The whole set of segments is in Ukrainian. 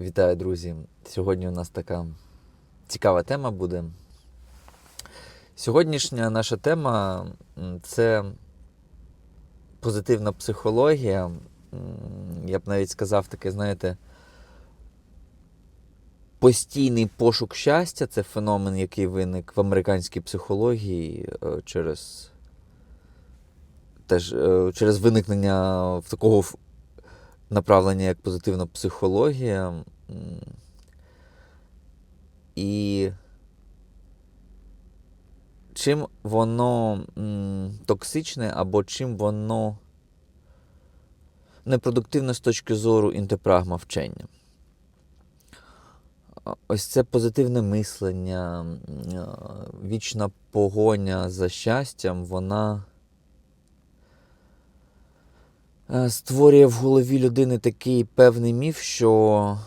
Вітаю, друзі! Сьогодні у нас така цікава тема буде. Сьогоднішня наша тема це позитивна психологія. Я б навіть сказав таке, знаєте, постійний пошук щастя це феномен, який виник в американській психології е, через, теж, е, через виникнення в такого направлення як позитивна психологія. І чим воно токсичне або чим воно непродуктивне з точки зору інтепрагма вчення. Ось це позитивне мислення, вічна погоня за щастям, вона е, створює в голові людини такий певний міф, що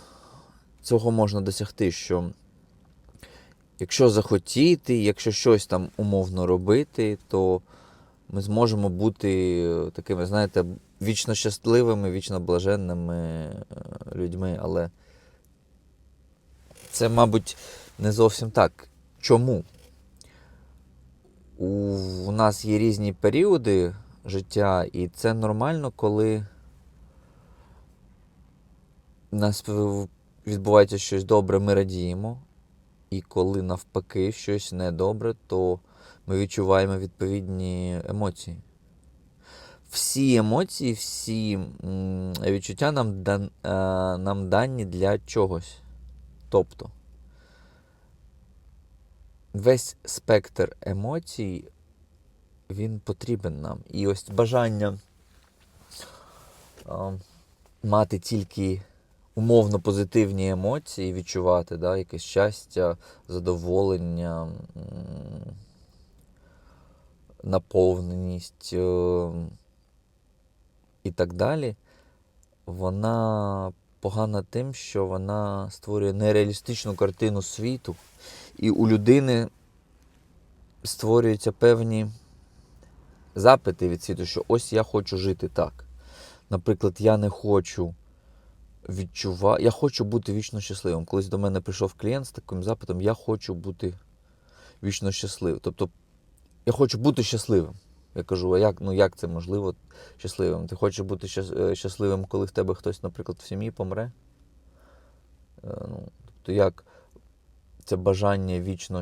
цього можна досягти, що якщо захотіти, якщо щось там умовно робити, то ми зможемо бути е, такими, знаєте, вічно щасливими, вічно блаженними е, людьми. Але це, мабуть, не зовсім так. Чому? У нас є різні періоди життя, і це нормально, коли у нас відбувається щось добре, ми радіємо. І коли навпаки щось недобре, то ми відчуваємо відповідні емоції. Всі емоції, всі відчуття нам, дан, е, нам дані для чогось. Тобто весь спектр емоцій, він потрібен нам. І ось бажання а, мати тільки умовно позитивні емоції, відчувати да, якесь щастя, задоволення, наповненість е, і так далі, вона погана тим, що вона створює нереалістичну картину світу, і у людини створюються певні запити від світу, що ось я хочу жити так. Наприклад, я не хочу відчувати, я хочу бути вічно щасливим. Колись до мене прийшов клієнт з таким запитом, я хочу бути вічно щасливим. Тобто, я хочу бути щасливим. Я кажу, а як, ну, як це можливо щасливим? Ти хочеш бути е, щасливим, коли в тебе хтось, наприклад, в сім'ї помре? Е, Ну, тобто, як це бажання вічно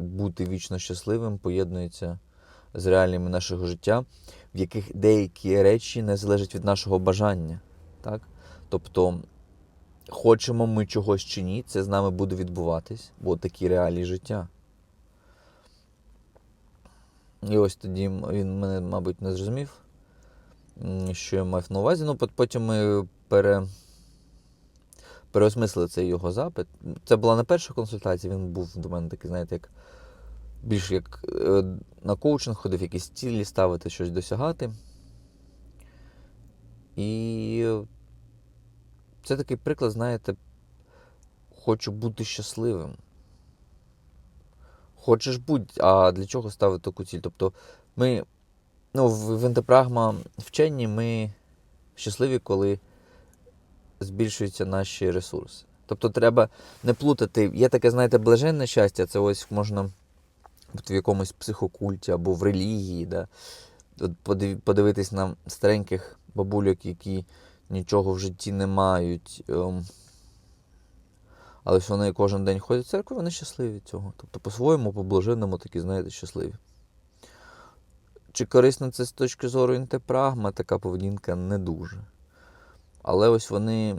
бути вічно щасливим поєднується з реаліями нашого життя, в яких деякі речі не залежать від нашого бажання. Так? Тобто, хочемо ми чогось чи ні, це з нами буде відбуватись, бо такі реалії життя. І ось тоді він мене, мабуть, не зрозумів, що я мав на увазі. Ну, потім ми пере... переосмислили цей його запит. Це була не перша консультація, він був до мене такий, знаєте, як більш як е, на коучинг ходив, якісь цілі ставити, щось досягати. І це такий приклад, знаєте, хочу бути щасливим. Хочеш будь, а для чого ставити таку ціль? Тобто ми, ну, в інтепрагма вченні ми щасливі, коли збільшуються наші ресурси. Тобто треба не плутати. Є таке, знаєте, блаженне щастя, це ось можна бути в якомусь психокульті або в релігії. Да? От подивитись на стареньких бабульок, які нічого в житті не мають. ем, але ж вони кожен день ходять в церкву, вони щасливі від цього. Тобто, по-своєму, по-блаженному такі, знаєте, щасливі. Чи корисно це з точки зору інтепрагма, така поведінка не дуже. Але ось вони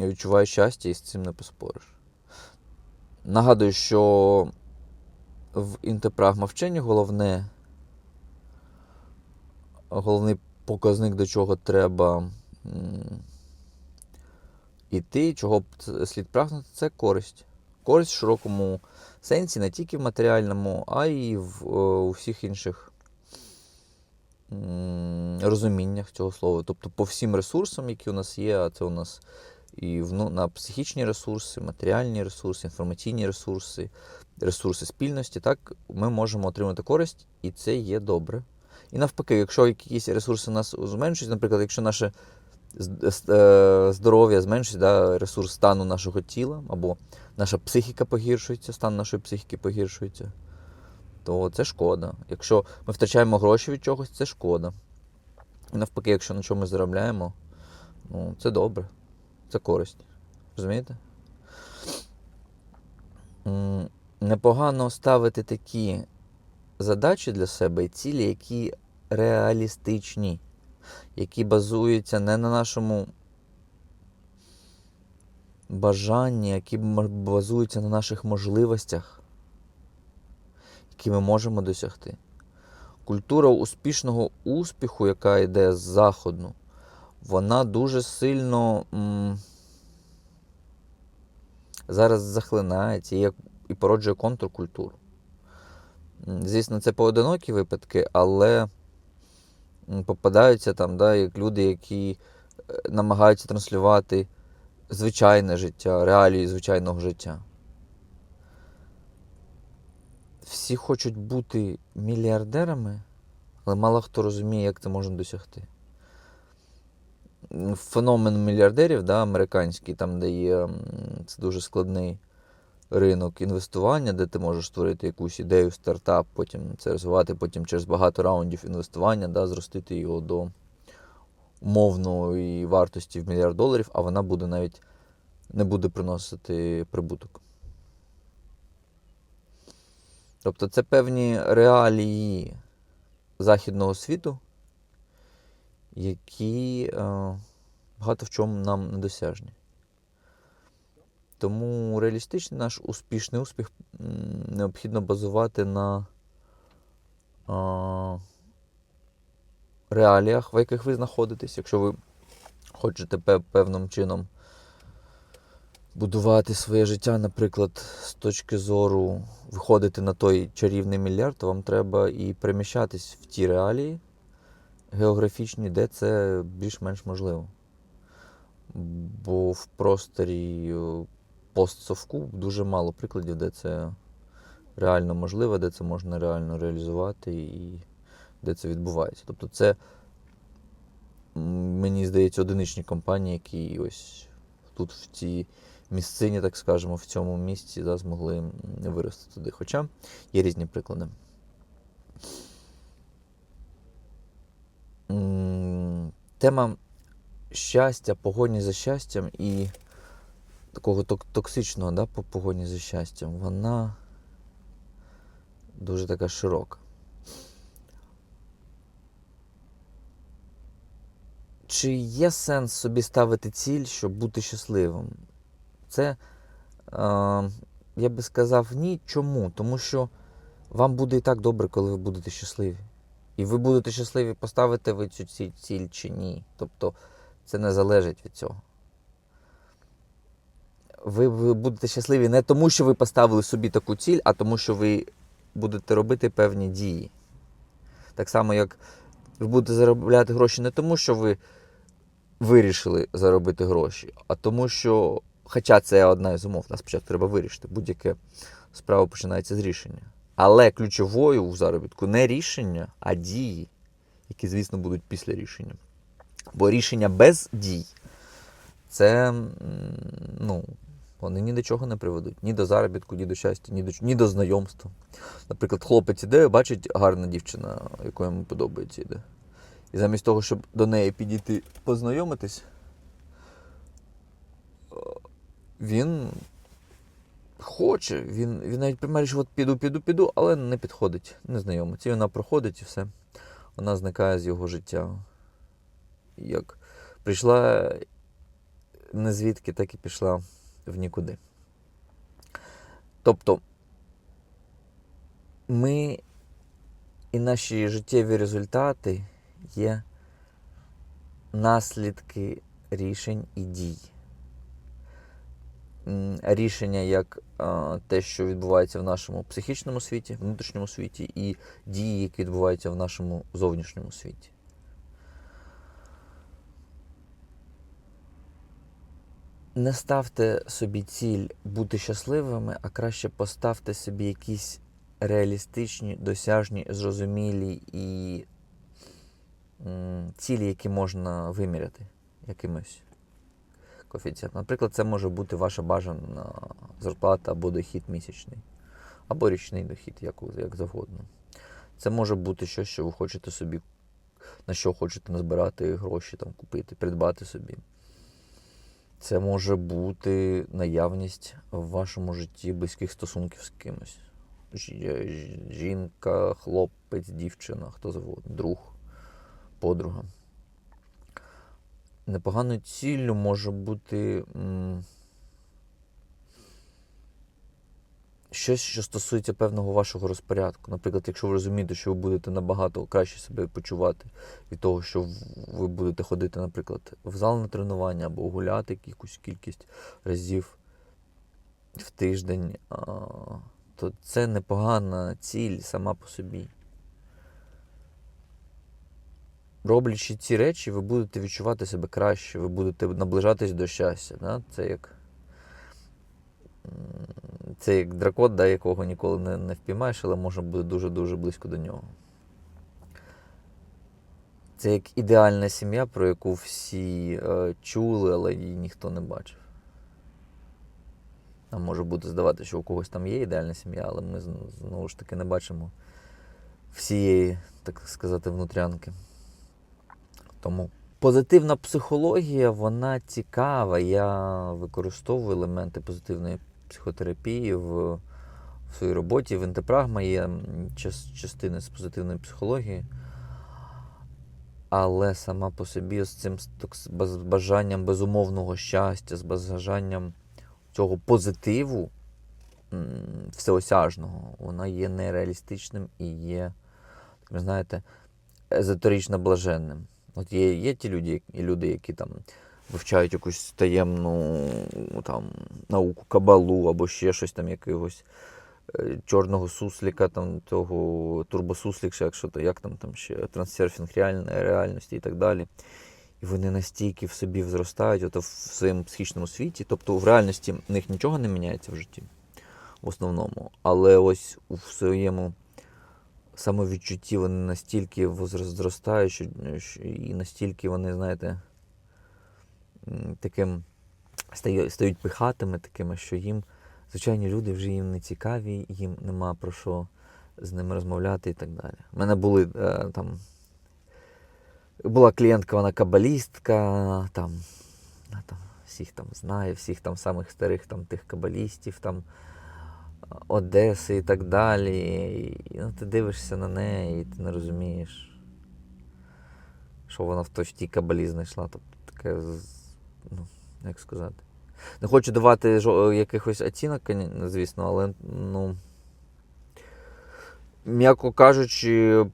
відчувають щастя і з цим не поспориш. Нагадую, що в інтепрагма вченні головне, головний показник, до чого треба м, іти, чого слід прагнути, це користь. Користь в широкому сенсі, не тільки в матеріальному, а й в е, у всіх інших розуміннях цього слова. Тобто по всім ресурсам, які у нас є, а це у нас і вну- на психічні ресурси, матеріальні ресурси, інформаційні ресурси, ресурси спільності, так, ми можемо отримати користь, і це є добре. І навпаки, якщо якісь ресурси у нас зменшують, наприклад, якщо наше е, здоров'я зменшується, да, ресурс стану нашого тіла, або наша психіка погіршується, стан нашої психіки погіршується, то це шкода. Якщо ми втрачаємо гроші від чогось, це шкода. І навпаки, якщо на чомусь заробляємо, ну, це добре, це користь. Розумієте? Непогано ставити такі задачі для себе і цілі, які реалістичні, які базуються не на нашому бажанні, які базуються на наших можливостях, які ми можемо досягти. Культура успішного успіху, яка йде з заходу, вона дуже сильно м, зараз захлинається і, і породжує контркультуру. Звісно, це поодинокі випадки, але попадаються там, да, як люди, які е, намагаються транслювати звичайне життя, реалії звичайного життя. Всі хочуть бути мільярдерами, але мало хто розуміє, як це можна досягти. Феномен мільярдерів, да, американський, там, де є це дуже складний ринок інвестування, де ти можеш створити якусь ідею, стартап, потім це розвивати, потім через багато раундів інвестування, да, зростити його до умовної вартості в мільярд доларів, а вона буде навіть не буде приносити прибуток. Тобто це певні реалії західного світу, які е, багато в чому нам недосяжні. Тому реалістичний наш успішний успіх необхідно базувати на а, реаліях, в яких ви знаходитесь. Якщо ви хочете певним чином будувати своє життя, наприклад, з точки зору виходити на той чарівний мільярд, то вам треба і переміщатись в ті реалії географічні, де це більш-менш можливо. Бо в просторі е, постсовку дуже мало прикладів, де це реально можливо, де це можна реально реалізувати і де це відбувається. Тобто це, мені здається, одиничні компанії, які ось тут в цій місцині, так скажемо, в цьому місці да, змогли вирости туди. Хоча є різні приклади. Тема щастя, погоні за щастям і такого токсичного да, погоні за щастям, вона дуже така широка. Чи є сенс собі ставити ціль, щоб бути щасливим? Це, е, я би сказав, ні. Чому? Тому що вам буде і так добре, коли ви будете щасливі. І ви будете щасливі, поставите ви цю ці- ціль чи ні. Тобто це не залежить від цього. Ви, ви будете щасливі не тому, що ви поставили собі таку ціль, а тому, що ви будете робити певні дії. Так само, як ви будете заробляти гроші не тому, що ви вирішили заробити гроші, а тому, що, хоча це одна із умов, нас спочатку треба вирішити, будь-яке справа починається з рішення. Але ключовою у заробітку не рішення, а дії, які, звісно, будуть після рішення. Бо рішення без дій це ну, вони ні до чого не приведуть. Ні до заробітку, ні до щастя, ні до, ні до знайомства. Наприклад, хлопець іде, бачить гарна дівчина, яку йому подобається іде. І замість того, щоб до неї підійти познайомитись, він хоче, він, він навіть приймає, що от піду, піду, піду, але не підходить, не вона проходить і все. Вона зникає з його життя. Як прийшла не звідки, так і пішла в нікуди. Тобто ми і наші життєві результати є наслідки рішень і дій. Рішення як те, що відбувається в нашому психічному світі, внутрішньому світі, і дії, які відбуваються в нашому зовнішньому світі. Не ставте собі ціль бути щасливими, а краще поставте собі якісь реалістичні, досяжні, зрозумілі і цілі, які можна виміряти, якимось коефіцієнтом. Наприклад, це може бути ваша бажана зарплата або дохід місячний, або річний дохід, як, як завгодно. Це може бути щось, що ви хочете собі, на що хочете назбирати гроші, там, купити, придбати собі. Це може бути наявність в вашому житті близьких стосунків з кимось. Жінка, хлопець, дівчина, хто завгодно, друг, подруга. Непоганою ціллю може бути м, щось, що стосується певного вашого розпорядку. Наприклад, якщо ви розумієте, що ви будете набагато краще себе почувати від того, що ви будете ходити, наприклад, в зал на тренування або гуляти якусь кількість разів в тиждень, а, то це непогана ціль сама по собі. Роблячи ці речі, ви будете відчувати себе краще, ви будете наближатись до щастя. Да? Це як це як дракон, да, якого ніколи не, не впіймаєш, але може бути дуже-дуже близько до нього. Це як ідеальна сім'я, про яку всі е, чули, але її ніхто не бачив. Нам може бути здавати, що у когось там є ідеальна сім'я, але ми знову ж таки не бачимо всієї, так сказати, внутрянки. Тому позитивна психологія, вона цікава. Я використовую елементи позитивної психотерапії в, в своїй роботі. В інтепрагма є частини з позитивної психології. Але сама по собі з цим з бажанням безумовного щастя, з бажанням цього позитиву всеосяжного, вона є нереалістичним і є, так ви знаєте, езотерично блаженним. От є, є ті люди, люди, які там вивчають якусь таємну ну, там, науку кабалу або ще щось там якогось е, чорного сусліка, там того турбосуслік, якщо то як там, там ще трансерфінг реальної реальності і так далі. І вони настільки в собі зростають ото в своєму психічному світі. Тобто в реальності в них нічого не міняється в житті в основному. Але ось у своєму самовідчутті вони настільки зростають, що- і настільки вони, знаєте, таким стають, стають пихатими, такими, що їм звичайні люди вже їм не цікаві, їм нема про що з ними розмовляти і так далі. У мене були е, там. Була клієнтка, вона кабалістка, там, там всіх там знає, всіх там самих старих там тих кабалістів, там Одеси і так далі. І, ну, ти дивишся на неї, і ти не розумієш, що вона в тій кабалі знайшла. Тобто таке, ну, як сказати. Не хочу давати якихось оцінок, звісно, але ну. М'яко кажучи,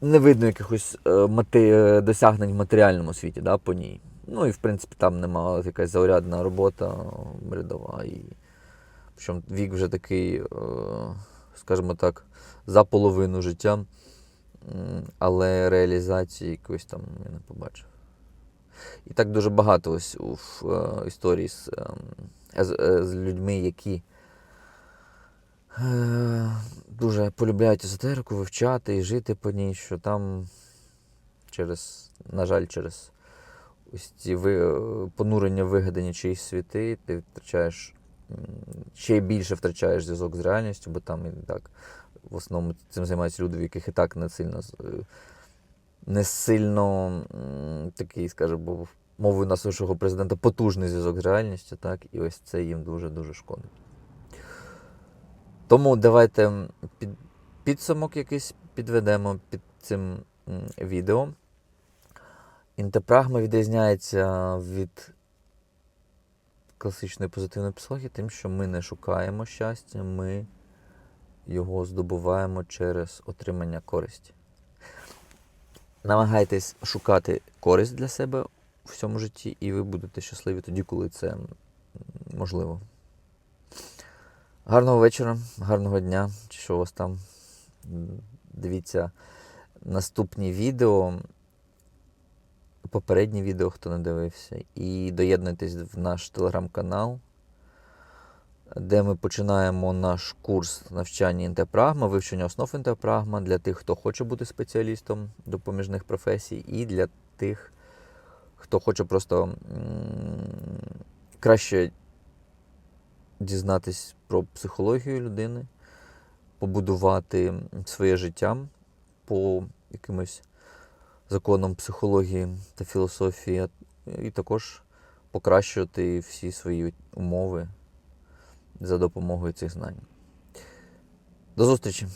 не видно якихось е, мати- е, досягнень в матеріальному світі да, по ній. Ну і в принципі там нема якась заурядна робота рядова. І... Причому вік вже такий, е, скажімо так, за половину життя, але реалізації якоїсь там я не побачив. І так дуже багато ось в, е, історії з, ем, з, е, з людьми, які дуже полюбляють езотерику, вивчати і жити по ній, що там через, на жаль, через ось ці ви, понурення в вигадані чиїсь світи, ти втрачаєш ще більше втрачаєш зв'язок з реальністю, бо там і так в основному цим займаються люди, в яких і так не сильно е, не сильно такий, скажімо, мовою нашого президента, потужний зв'язок з реальністю, так, і ось це їм дуже-дуже шкодить. Тому давайте під, підсумок якийсь підведемо під цим відео. Інтепрагма відрізняється від класичної позитивної психології тим, що ми не шукаємо щастя, ми його здобуваємо через отримання користі. Намагайтесь шукати користь для себе в цьому житті, і ви будете щасливі тоді, коли це можливо. Гарного вечора, гарного дня, що у вас там. Дивіться наступні відео, попередні відео, хто не дивився, і доєднуйтесь в наш телеграм-канал, де ми починаємо наш курс навчання інтепрагма, вивчення основ інтепрагма для тих, хто хоче бути спеціалістом допоміжних професій, і для тих, хто хоче просто м, краще дізнатись про психологію людини, побудувати своє життя по якимось законам психології та філософії, і також покращувати всі свої умови за допомогою цих знань. До зустрічі!